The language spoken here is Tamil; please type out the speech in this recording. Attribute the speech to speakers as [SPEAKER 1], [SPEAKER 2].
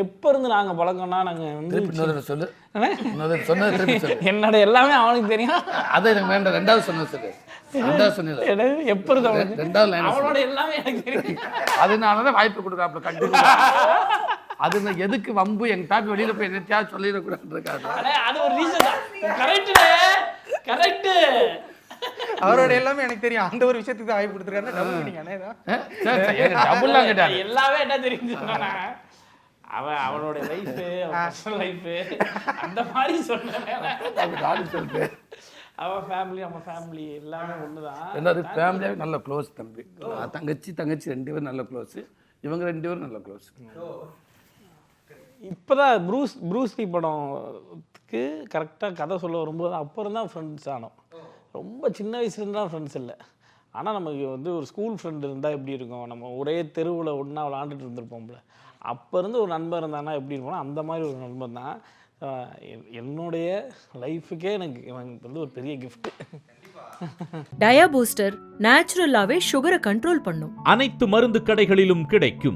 [SPEAKER 1] எப்ப இருந்து நாங்க பழக்கம்னா நாங்க வந்து
[SPEAKER 2] திருப்பி இன்னொரு சொல்லு. இன்னொரு சொன்னது திருப்பி சொல்லு.
[SPEAKER 1] என்னோட எல்லாமே அவனுக்கு தெரியும்.
[SPEAKER 2] அதை எனக்கு வேண்டாம். ரெண்டாவது சொன்னது சொல்லு. ரெண்டாவது சொன்னது.
[SPEAKER 1] எப்ப இருந்து அவனுக்கு?
[SPEAKER 2] ரெண்டாவது
[SPEAKER 1] அவனோட எல்லாமே எனக்கு தெரியும்.
[SPEAKER 2] அதனால தான் வாய்ப்பு கொடுக்குறாப்புல கண்டிப்பா. அது எதுக்கு வம்பு எங்க தாப்பி வெளியில போய் என்னத்தையாவது சொல்லிடக்கூடாதுக்காக
[SPEAKER 1] அது ஒரு ரீசன் தான். கரெக்ட் கரெக்ட்
[SPEAKER 3] அவரோட எல்லாமே எனக்கு தெரியும். அந்த ஒரு விஷயத்துக்கு தான் வாய்ப்பு கொடுத்துருக்காரு டபுள்
[SPEAKER 1] எல்லாமே என்ன தெரியும் அவன் அவனோட லைஃப் பர்சனல் லைஃப் அந்த மாதிரி சொன்னேன் அவன் ஃபேமிலி நம்ம ஃபேமிலி எல்லாமே ஒண்ணுதான்.
[SPEAKER 2] என்னது ஃபேமிலியாவே நல்ல க்ளோஸ் தம்பி. தங்கச்சி தங்கச்சி ரெண்டு பேரும் நல்ல க்ளோஸ் இவங்க ரெண்டு பேரும் நல்ல க்ளோஸ்
[SPEAKER 1] இப்போதான் ப்ரூஸ் ப்ரூஸ்லி படத்துக்கு கரெக்டாக கதை சொல்ல வரும்போது அப்புறம் தான் ஃப்ரெண்ட்ஸ் ஆனோம். ரொம்ப சின்ன வயசுலேருந்து தான் ஃப்ரெண்ட்ஸ் இல்லை. ஆனால் நமக்கு வந்து ஒரு ஸ்கூல் ஃப்ரெண்டு இருந்தால் எப்படி இருக்கும்? நம்ம ஒரே தெருவில் ஒன்றா விளாண்டுட்டு இருந்திருப்போம்ல. அப்போ இருந்து ஒரு நண்பன் இருந்தானா எப்படி இருக்கும்னா அந்த மாதிரி ஒரு நண்பன் தான். என்னுடைய லைஃபுக்கே எனக்கு எனக்கு வந்து ஒரு பெரிய gift.
[SPEAKER 4] டயா பூஸ்டர் நேச்சுரலாவே சுகரை கண்ட்ரோல் பண்ணும்.
[SPEAKER 5] அனைத்து மருந்து கடைகளிலும் கிடைக்கும்.